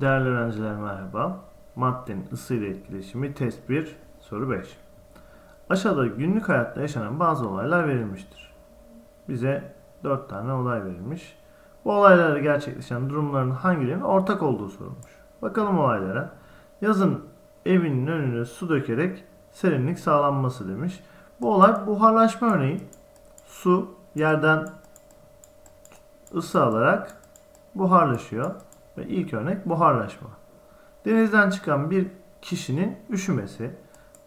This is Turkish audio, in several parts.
Değerli öğrenciler merhaba. Maddenin ısı ile etkileşimi test 1 soru 5. Aşağıda günlük hayatta yaşanan bazı olaylar verilmiştir. Bize 4 tane olay verilmiş. Bu olaylarda gerçekleşen durumların hangilerinin ortak olduğu sorulmuş. Bakalım olaylara. Yazın evinin önüne su dökerek serinlik sağlanması demiş. Bu olay buharlaşma örneği. Su yerden ısı alarak buharlaşıyor. Ve ilk örnek buharlaşma. Denizden çıkan bir kişinin üşümesi.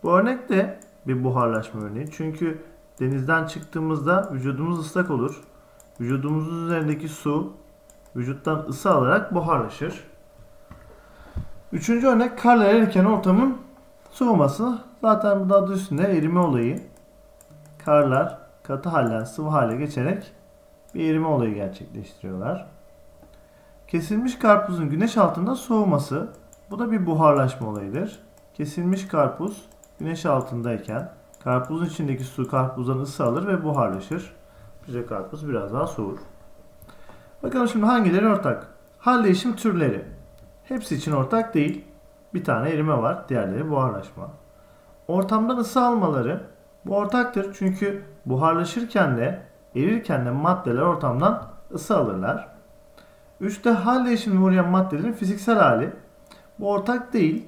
Bu örnek de bir buharlaşma örneği. Çünkü denizden çıktığımızda vücudumuz ıslak olur. Vücudumuzun üzerindeki su vücuttan ısı alarak buharlaşır. Üçüncü örnek karlar erirken ortamın soğuması. Zaten burada adı üstünde erime olayı. Karlar katı halden sıvı hale geçerek bir erime olayı gerçekleştiriyorlar. Kesilmiş karpuzun güneş altında soğuması. Bu da bir buharlaşma olayıdır. Kesilmiş karpuz güneş altındayken karpuzun içindeki su karpuzdan ısı alır ve buharlaşır. Bize karpuz biraz daha soğur. Bakalım şimdi hangileri ortak? Hal değişim türleri. Hepsi için ortak değil. Bir tane erime var, diğerleri buharlaşma. Ortamdan ısı almaları bu ortaktır çünkü buharlaşırken de erirken de maddeler ortamdan ısı alırlar. Üçte hal değişimine uğrayan maddelerin fiziksel hali. Bu ortak değil.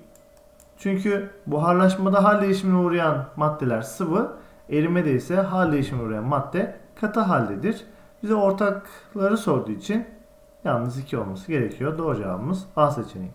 Çünkü buharlaşmada hal değişimine uğrayan maddeler sıvı, erimede ise hal değişimine uğrayan madde katı haldedir. Bize ortakları sorduğu için yalnız iki olması gerekiyor. Doğru cevabımız A seçeneği.